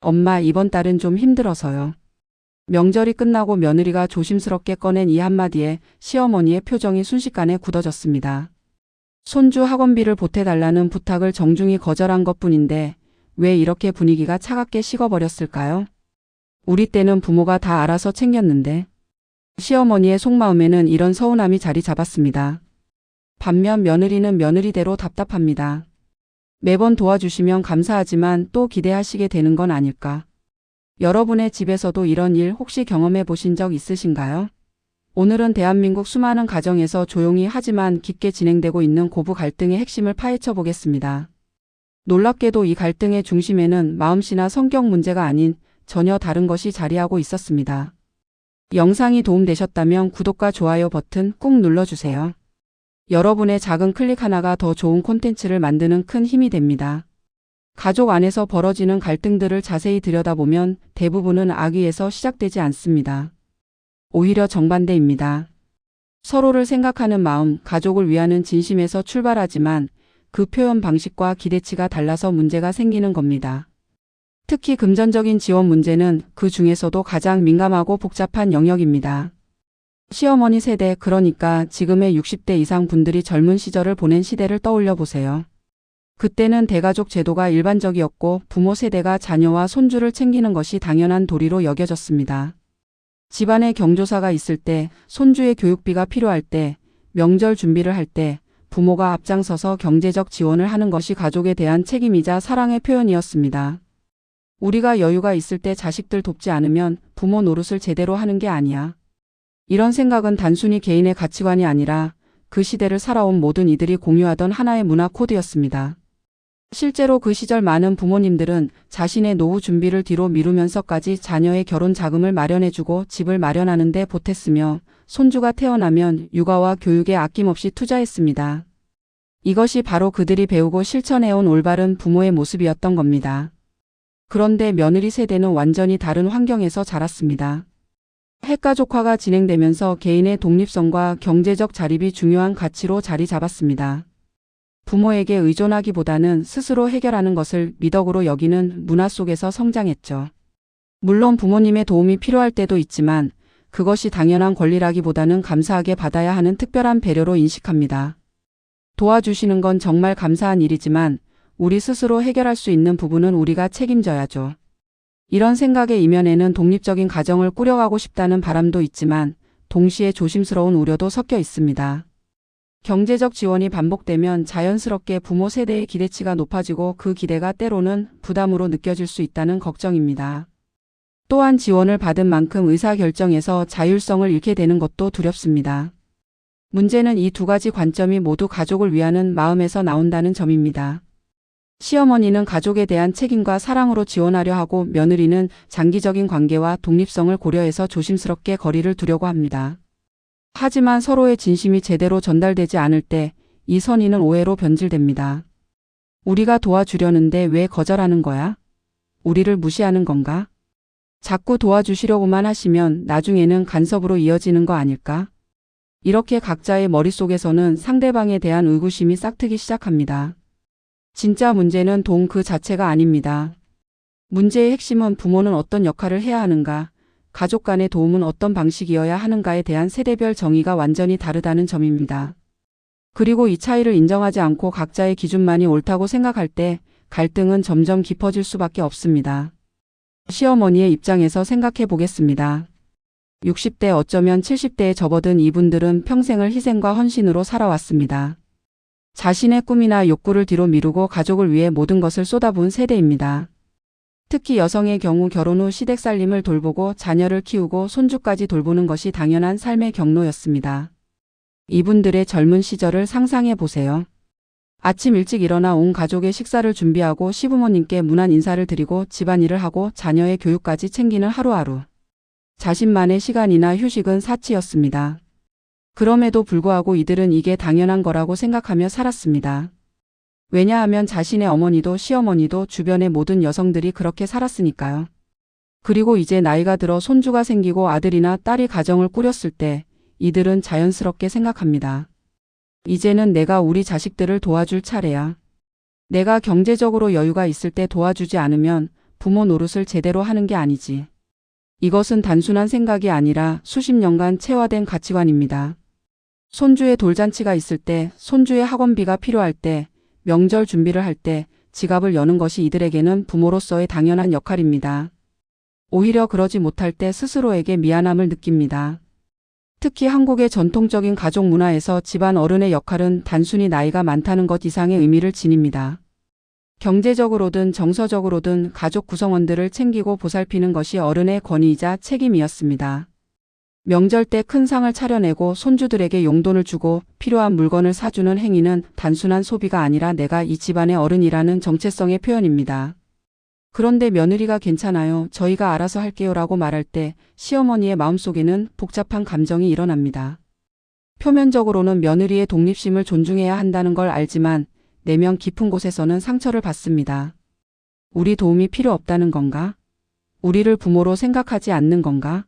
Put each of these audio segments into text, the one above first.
엄마 이번 달은 좀 힘들어서요. 명절이 끝나고 며느리가 조심스럽게 꺼낸 이 한마디에 시어머니의 표정이 순식간에 굳어졌습니다. 손주 학원비를 보태달라는 부탁을 정중히 거절한 것 뿐인데 왜 이렇게 분위기가 차갑게 식어버렸을까요? 우리 때는 부모가 다 알아서 챙겼는데 시어머니의 속마음에는 이런 서운함이 자리 잡았습니다. 반면 며느리는 며느리대로 답답합니다. 매번 도와주시면 감사하지만 또 기대하시게 되는 건 아닐까. 여러분의 집에서도 이런 일 혹시 경험해 보신 적 있으신가요? 오늘은 대한민국 수많은 가정에서 조용히 하지만 깊게 진행되고 있는 고부 갈등의 핵심을 파헤쳐 보겠습니다. 놀랍게도 이 갈등의 중심에는 마음씨나 성격 문제가 아닌 전혀 다른 것이 자리하고 있었습니다. 영상이 도움되셨다면 구독과 좋아요 버튼 꾹 눌러주세요. 여러분의 작은 클릭 하나가 더 좋은 콘텐츠를 만드는 큰 힘이 됩니다. 가족 안에서 벌어지는 갈등들을 자세히 들여다보면 대부분은 악의에서 시작되지 않습니다. 오히려 정반대입니다. 서로를 생각하는 마음, 가족을 위하는 진심에서 출발하지만 그 표현 방식과 기대치가 달라서 문제가 생기는 겁니다. 특히 금전적인 지원 문제는 그 중에서도 가장 민감하고 복잡한 영역입니다. 시어머니 세대, 그러니까 지금의 60대 이상 분들이 젊은 시절을 보낸 시대를 떠올려 보세요. 그때는 대가족 제도가 일반적이었고 부모 세대가 자녀와 손주를 챙기는 것이 당연한 도리로 여겨졌습니다. 집안에 경조사가 있을 때, 손주의 교육비가 필요할 때, 명절 준비를 할 때, 부모가 앞장서서 경제적 지원을 하는 것이 가족에 대한 책임이자 사랑의 표현이었습니다. 우리가 여유가 있을 때 자식들 돕지 않으면 부모 노릇을 제대로 하는 게 아니야. 이런 생각은 단순히 개인의 가치관이 아니라 그 시대를 살아온 모든 이들이 공유하던 하나의 문화 코드였습니다. 실제로 그 시절 많은 부모님들은 자신의 노후 준비를 뒤로 미루면서까지 자녀의 결혼 자금을 마련해주고 집을 마련하는 데 보탰으며 손주가 태어나면 육아와 교육에 아낌없이 투자했습니다. 이것이 바로 그들이 배우고 실천해온 올바른 부모의 모습이었던 겁니다. 그런데 며느리 세대는 완전히 다른 환경에서 자랐습니다. 핵가족화가 진행되면서 개인의 독립성과 경제적 자립이 중요한 가치로 자리 잡았습니다. 부모에게 의존하기보다는 스스로 해결하는 것을 미덕으로 여기는 문화 속에서 성장했죠. 물론 부모님의 도움이 필요할 때도 있지만 그것이 당연한 권리라기보다는 감사하게 받아야 하는 특별한 배려로 인식합니다. 도와주시는 건 정말 감사한 일이지만 우리 스스로 해결할 수 있는 부분은 우리가 책임져야죠. 이런 생각의 이면에는 독립적인 가정을 꾸려가고 싶다는 바람도 있지만 동시에 조심스러운 우려도 섞여 있습니다. 경제적 지원이 반복되면 자연스럽게 부모 세대의 기대치가 높아지고 그 기대가 때로는 부담으로 느껴질 수 있다는 걱정입니다. 또한 지원을 받은 만큼 의사결정에서 자율성을 잃게 되는 것도 두렵습니다. 문제는 이 두 가지 관점이 모두 가족을 위하는 마음에서 나온다는 점입니다. 시어머니는 가족에 대한 책임과 사랑으로 지원하려 하고 며느리는 장기적인 관계와 독립성을 고려해서 조심스럽게 거리를 두려고 합니다. 하지만 서로의 진심이 제대로 전달되지 않을 때 이 선의는 오해로 변질됩니다. 우리가 도와주려는데 왜 거절하는 거야? 우리를 무시하는 건가? 자꾸 도와주시려고만 하시면 나중에는 간섭으로 이어지는 거 아닐까? 이렇게 각자의 머릿속에서는 상대방에 대한 의구심이 싹트기 시작합니다. 진짜 문제는 돈 그 자체가 아닙니다. 문제의 핵심은 부모는 어떤 역할을 해야 하는가, 가족 간의 도움은 어떤 방식이어야 하는가에 대한 세대별 정의가 완전히 다르다는 점입니다. 그리고 이 차이를 인정하지 않고 각자의 기준만이 옳다고 생각할 때 갈등은 점점 깊어질 수밖에 없습니다. 시어머니의 입장에서 생각해 보겠습니다. 60대 어쩌면 70대에 접어든 이분들은 평생을 희생과 헌신으로 살아왔습니다. 자신의 꿈이나 욕구를 뒤로 미루고 가족을 위해 모든 것을 쏟아부은 세대입니다. 특히 여성의 경우 결혼 후 시댁 살림을 돌보고 자녀를 키우고 손주까지 돌보는 것이 당연한 삶의 경로였습니다. 이분들의 젊은 시절을 상상해 보세요. 아침 일찍 일어나 온 가족의 식사를 준비하고 시부모님께 문안 인사를 드리고 집안일을 하고 자녀의 교육까지 챙기는 하루하루. 자신만의 시간이나 휴식은 사치였습니다. 그럼에도 불구하고 이들은 이게 당연한 거라고 생각하며 살았습니다. 왜냐하면 자신의 어머니도 시어머니도 주변의 모든 여성들이 그렇게 살았으니까요. 그리고 이제 나이가 들어 손주가 생기고 아들이나 딸이 가정을 꾸렸을 때 이들은 자연스럽게 생각합니다. 이제는 내가 우리 자식들을 도와줄 차례야. 내가 경제적으로 여유가 있을 때 도와주지 않으면 부모 노릇을 제대로 하는 게 아니지. 이것은 단순한 생각이 아니라 수십 년간 체화된 가치관입니다. 손주의 돌잔치가 있을 때, 손주의 학원비가 필요할 때, 명절 준비를 할 때 지갑을 여는 것이 이들에게는 부모로서의 당연한 역할입니다. 오히려 그러지 못할 때 스스로에게 미안함을 느낍니다. 특히 한국의 전통적인 가족 문화에서 집안 어른의 역할은 단순히 나이가 많다는 것 이상의 의미를 지닙니다. 경제적으로든 정서적으로든 가족 구성원들을 챙기고 보살피는 것이 어른의 권위이자 책임이었습니다. 명절 때 큰 상을 차려내고 손주들에게 용돈을 주고 필요한 물건을 사주는 행위는 단순한 소비가 아니라 내가 이 집안의 어른이라는 정체성의 표현입니다. 그런데 며느리가 괜찮아요. 저희가 알아서 할게요 라고 말할 때 시어머니의 마음속에는 복잡한 감정이 일어납니다. 표면적으로는 며느리의 독립심을 존중해야 한다는 걸 알지만 내면 깊은 곳에서는 상처를 받습니다. 우리 도움이 필요 없다는 건가? 우리를 부모로 생각하지 않는 건가?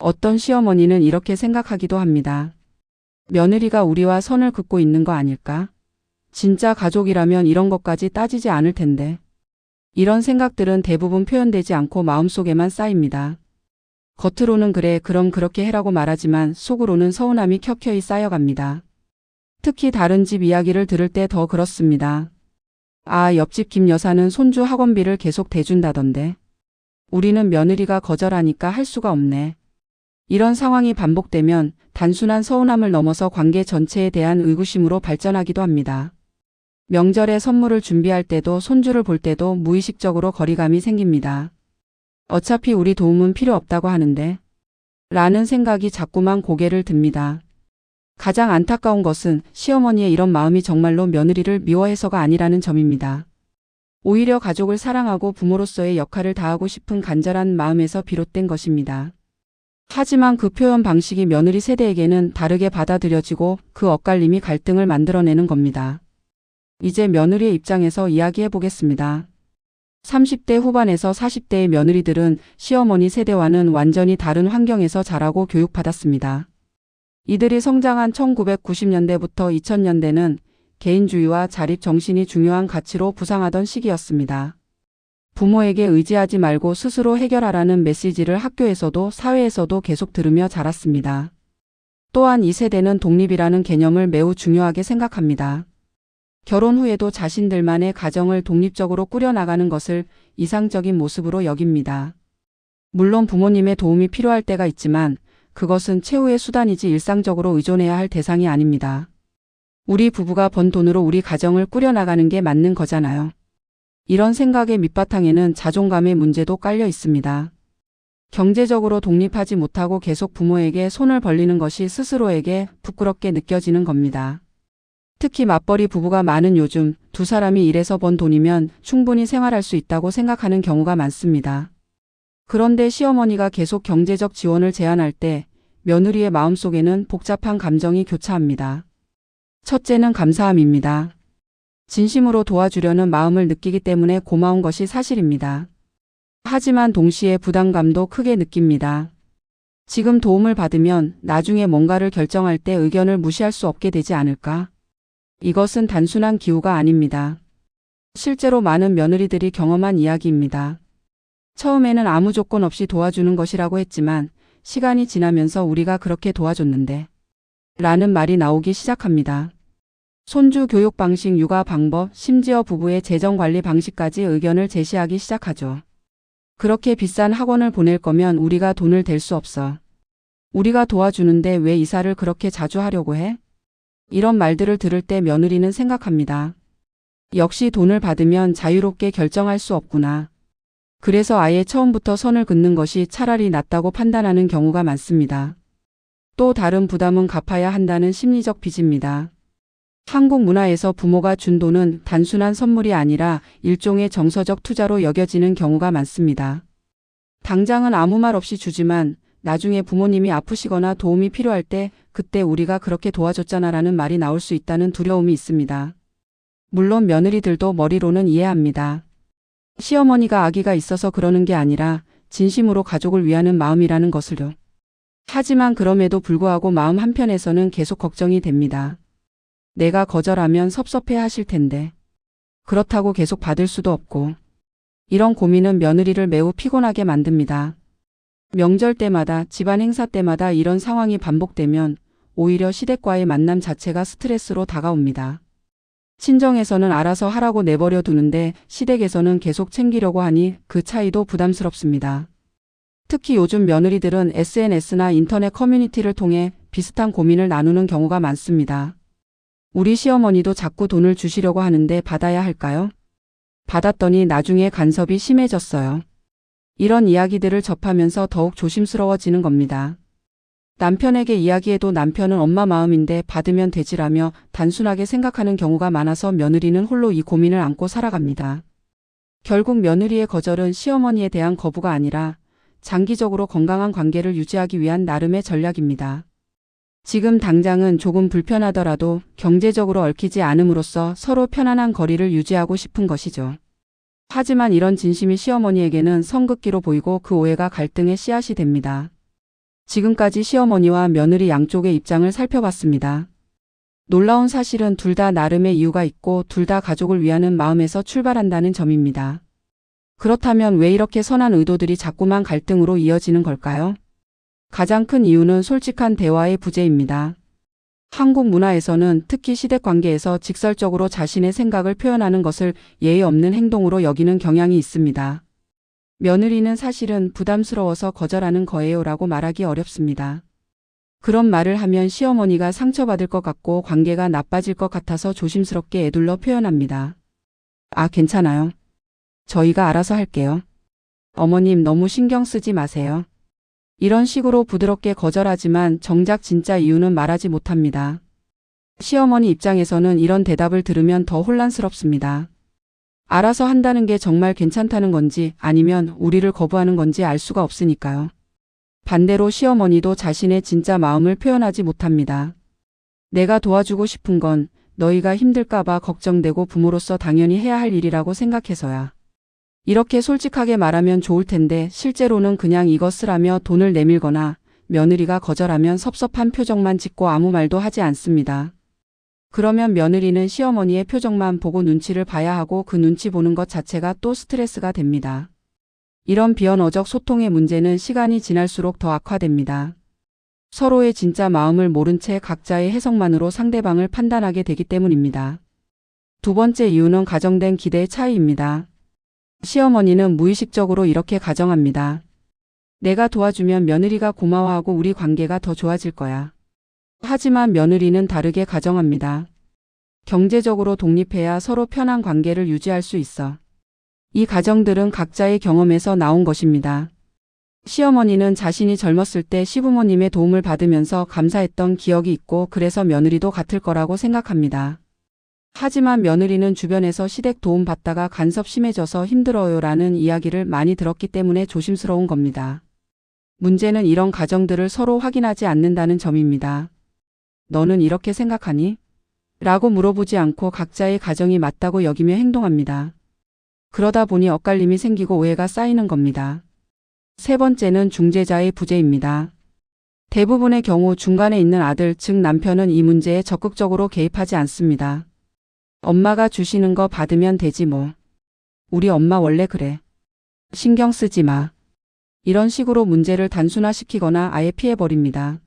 어떤 시어머니는 이렇게 생각하기도 합니다. 며느리가 우리와 선을 긋고 있는 거 아닐까? 진짜 가족이라면 이런 것까지 따지지 않을 텐데. 이런 생각들은 대부분 표현되지 않고 마음속에만 쌓입니다. 겉으로는 그래, 그럼 그렇게 해라고 말하지만 속으로는 서운함이 켜켜이 쌓여갑니다. 특히 다른 집 이야기를 들을 때 더 그렇습니다. 아, 옆집 김 여사는 손주 학원비를 계속 대준다던데. 우리는 며느리가 거절하니까 할 수가 없네. 이런 상황이 반복되면 단순한 서운함을 넘어서 관계 전체에 대한 의구심으로 발전하기도 합니다. 명절에 선물을 준비할 때도 손주를 볼 때도 무의식적으로 거리감이 생깁니다. 어차피 우리 도움은 필요 없다고 하는데. 라는 생각이 자꾸만 고개를 듭니다. 가장 안타까운 것은 시어머니의 이런 마음이 정말로 며느리를 미워해서가 아니라는 점입니다. 오히려 가족을 사랑하고 부모로서의 역할을 다하고 싶은 간절한 마음에서 비롯된 것입니다. 하지만 그 표현 방식이 며느리 세대에게는 다르게 받아들여지고 그 엇갈림이 갈등을 만들어내는 겁니다. 이제 며느리의 입장에서 이야기해 보겠습니다. 30대 후반에서 40대의 며느리들은 시어머니 세대와는 완전히 다른 환경에서 자라고 교육받았습니다. 이들이 성장한 1990년대부터 2000년대는 개인주의와 자립 정신이 중요한 가치로 부상하던 시기였습니다. 부모에게 의지하지 말고 스스로 해결하라는 메시지를 학교에서도 사회에서도 계속 들으며 자랐습니다. 또한 이 세대는 독립이라는 개념을 매우 중요하게 생각합니다. 결혼 후에도 자신들만의 가정을 독립적으로 꾸려나가는 것을 이상적인 모습으로 여깁니다. 물론 부모님의 도움이 필요할 때가 있지만 그것은 최후의 수단이지 일상적으로 의존해야 할 대상이 아닙니다. 우리 부부가 번 돈으로 우리 가정을 꾸려나가는 게 맞는 거잖아요. 이런 생각의 밑바탕에는 자존감의 문제도 깔려 있습니다. 경제적으로 독립하지 못하고 계속 부모에게 손을 벌리는 것이 스스로에게 부끄럽게 느껴지는 겁니다. 특히 맞벌이 부부가 많은 요즘 두 사람이 일해서 번 돈이면 충분히 생활할 수 있다고 생각하는 경우가 많습니다. 그런데 시어머니가 계속 경제적 지원을 제안할 때 며느리의 마음속에는 복잡한 감정이 교차합니다. 첫째는 감사함입니다. 진심으로 도와주려는 마음을 느끼기 때문에 고마운 것이 사실입니다. 하지만 동시에 부담감도 크게 느낍니다. 지금 도움을 받으면 나중에 뭔가를 결정할 때 의견을 무시할 수 없게 되지 않을까? 이것은 단순한 기우가 아닙니다. 실제로 많은 며느리들이 경험한 이야기입니다. 처음에는 아무 조건 없이 도와주는 것이라고 했지만 시간이 지나면서 우리가 그렇게 도와줬는데 라는 말이 나오기 시작합니다. 손주 교육 방식, 육아 방법, 심지어 부부의 재정 관리 방식까지 의견을 제시하기 시작하죠. 그렇게 비싼 학원을 보낼 거면 우리가 돈을 댈 수 없어. 우리가 도와주는데 왜 이사를 그렇게 자주 하려고 해? 이런 말들을 들을 때 며느리는 생각합니다. 역시 돈을 받으면 자유롭게 결정할 수 없구나. 그래서 아예 처음부터 선을 긋는 것이 차라리 낫다고 판단하는 경우가 많습니다. 또 다른 부담은 갚아야 한다는 심리적 빚입니다. 한국 문화에서 부모가 준 돈은 단순한 선물이 아니라 일종의 정서적 투자로 여겨지는 경우가 많습니다. 당장은 아무 말 없이 주지만 나중에 부모님이 아프시거나 도움이 필요할 때 그때 우리가 그렇게 도와줬잖아 라는 말이 나올 수 있다는 두려움이 있습니다. 물론 며느리들도 머리로는 이해합니다. 시어머니가 아기가 있어서 그러는 게 아니라 진심으로 가족을 위하는 마음이라는 것을요. 하지만 그럼에도 불구하고 마음 한편에서는 계속 걱정이 됩니다. 내가 거절하면 섭섭해 하실 텐데. 그렇다고 계속 받을 수도 없고. 이런 고민은 며느리를 매우 피곤하게 만듭니다. 명절 때마다 집안 행사 때마다 이런 상황이 반복되면 오히려 시댁과의 만남 자체가 스트레스로 다가옵니다. 친정에서는 알아서 하라고 내버려 두는데 시댁에서는 계속 챙기려고 하니 그 차이도 부담스럽습니다. 특히 요즘 며느리들은 SNS나 인터넷 커뮤니티를 통해 비슷한 고민을 나누는 경우가 많습니다. 우리 시어머니도 자꾸 돈을 주시려고 하는데 받아야 할까요? 받았더니 나중에 간섭이 심해졌어요. 이런 이야기들을 접하면서 더욱 조심스러워지는 겁니다. 남편에게 이야기해도 남편은 엄마 마음인데 받으면 되지라며 단순하게 생각하는 경우가 많아서 며느리는 홀로 이 고민을 안고 살아갑니다. 결국 며느리의 거절은 시어머니에 대한 거부가 아니라 장기적으로 건강한 관계를 유지하기 위한 나름의 전략입니다. 지금 당장은 조금 불편하더라도 경제적으로 얽히지 않음으로써 서로 편안한 거리를 유지하고 싶은 것이죠. 하지만 이런 진심이 시어머니에게는 성급기로 보이고 그 오해가 갈등의 씨앗이 됩니다. 지금까지 시어머니와 며느리 양쪽의 입장을 살펴봤습니다. 놀라운 사실은 둘 다 나름의 이유가 있고 둘 다 가족을 위하는 마음에서 출발한다는 점입니다. 그렇다면 왜 이렇게 선한 의도들이 자꾸만 갈등으로 이어지는 걸까요? 가장 큰 이유는 솔직한 대화의 부재입니다. 한국 문화에서는 특히 시댁 관계에서 직설적으로 자신의 생각을 표현하는 것을 예의 없는 행동으로 여기는 경향이 있습니다. 며느리는 사실은 부담스러워서 거절하는 거예요 라고 말하기 어렵습니다. 그런 말을 하면 시어머니가 상처받을 것 같고 관계가 나빠질 것 같아서 조심스럽게 애둘러 표현합니다. 아, 괜찮아요. 저희가 알아서 할게요. 어머님 너무 신경 쓰지 마세요. 이런 식으로 부드럽게 거절하지만 정작 진짜 이유는 말하지 못합니다. 시어머니 입장에서는 이런 대답을 들으면 더 혼란스럽습니다. 알아서 한다는 게 정말 괜찮다는 건지 아니면 우리를 거부하는 건지 알 수가 없으니까요. 반대로 시어머니도 자신의 진짜 마음을 표현하지 못합니다. 내가 도와주고 싶은 건 너희가 힘들까봐 걱정되고 부모로서 당연히 해야 할 일이라고 생각해서야. 이렇게 솔직하게 말하면 좋을 텐데 실제로는 그냥 이것 쓰라며 돈을 내밀거나 며느리가 거절하면 섭섭한 표정만 짓고 아무 말도 하지 않습니다. 그러면 며느리는 시어머니의 표정만 보고 눈치를 봐야 하고 그 눈치 보는 것 자체가 또 스트레스가 됩니다. 이런 비언어적 소통의 문제는 시간이 지날수록 더 악화됩니다. 서로의 진짜 마음을 모른 채 각자의 해석만으로 상대방을 판단하게 되기 때문입니다. 두 번째 이유는 가정된 기대의 차이입니다. 시어머니는 무의식적으로 이렇게 가정합니다. 내가 도와주면 며느리가 고마워하고 우리 관계가 더 좋아질 거야. 하지만 며느리는 다르게 가정합니다. 경제적으로 독립해야 서로 편한 관계를 유지할 수 있어. 이 가정들은 각자의 경험에서 나온 것입니다. 시어머니는 자신이 젊었을 때 시부모님의 도움을 받으면서 감사했던 기억이 있고 그래서 며느리도 같을 거라고 생각합니다. 하지만 며느리는 주변에서 시댁 도움 받다가 간섭 심해져서 힘들어요라는 이야기를 많이 들었기 때문에 조심스러운 겁니다. 문제는 이런 가정들을 서로 확인하지 않는다는 점입니다. 너는 이렇게 생각하니? 라고 물어보지 않고 각자의 가정이 맞다고 여기며 행동합니다. 그러다 보니 엇갈림이 생기고 오해가 쌓이는 겁니다. 세 번째는 중재자의 부재입니다. 대부분의 경우 중간에 있는 아들, 즉 남편은 이 문제에 적극적으로 개입하지 않습니다. 엄마가 주시는 거 받으면 되지 뭐. 우리 엄마 원래 그래. 신경 쓰지 마. 이런 식으로 문제를 단순화시키거나 아예 피해버립니다.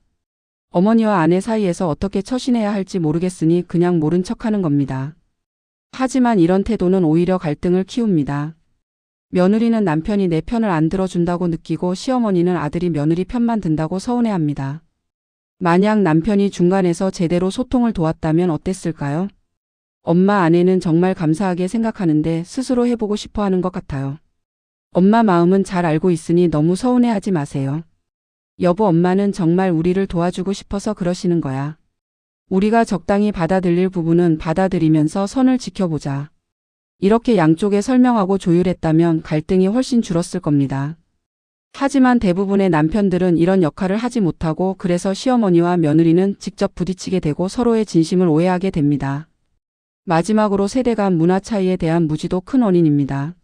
어머니와 아내 사이에서 어떻게 처신해야 할지 모르겠으니 그냥 모른 척하는 겁니다. 하지만 이런 태도는 오히려 갈등을 키웁니다. 며느리는 남편이 내 편을 안 들어준다고 느끼고 시어머니는 아들이 며느리 편만 든다고 서운해합니다. 만약 남편이 중간에서 제대로 소통을 도왔다면 어땠을까요? 엄마 아내는 정말 감사하게 생각하는데 스스로 해보고 싶어 하는 것 같아요. 엄마 마음은 잘 알고 있으니 너무 서운해하지 마세요. 여보 엄마는 정말 우리를 도와주고 싶어서 그러시는 거야. 우리가 적당히 받아들일 부분은 받아들이면서 선을 지켜보자. 이렇게 양쪽에 설명하고 조율했다면 갈등이 훨씬 줄었을 겁니다. 하지만 대부분의 남편들은 이런 역할을 하지 못하고 그래서 시어머니와 며느리는 직접 부딪히게 되고 서로의 진심을 오해하게 됩니다. 마지막으로 세대 간 문화 차이에 대한 무지도 큰 원인입니다.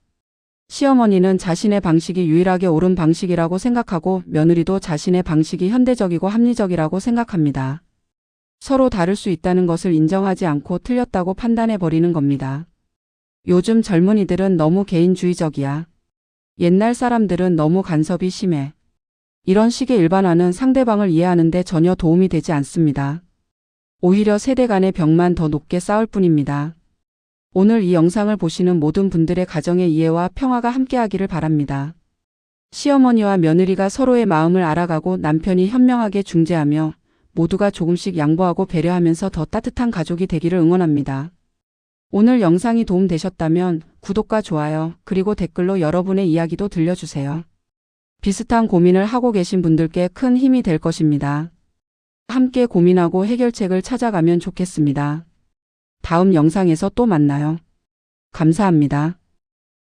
시어머니는 자신의 방식이 유일하게 옳은 방식이라고 생각하고 며느리도 자신의 방식이 현대적이고 합리적이라고 생각합니다. 서로 다를 수 있다는 것을 인정하지 않고 틀렸다고 판단해 버리는 겁니다. 요즘 젊은이들은 너무 개인주의적이야. 옛날 사람들은 너무 간섭이 심해. 이런 식의 일반화는 상대방을 이해하는데 전혀 도움이 되지 않습니다. 오히려 세대 간의 벽만 더 높게 쌓을 뿐입니다. 오늘 이 영상을 보시는 모든 분들의 가정의 이해와 평화가 함께하기를 바랍니다. 시어머니와 며느리가 서로의 마음을 알아가고 남편이 현명하게 중재하며 모두가 조금씩 양보하고 배려하면서 더 따뜻한 가족이 되기를 응원합니다. 오늘 영상이 도움되셨다면 구독과 좋아요, 그리고 댓글로 여러분의 이야기도 들려주세요. 비슷한 고민을 하고 계신 분들께 큰 힘이 될 것입니다. 함께 고민하고 해결책을 찾아가면 좋겠습니다. 다음 영상에서 또 만나요. 감사합니다.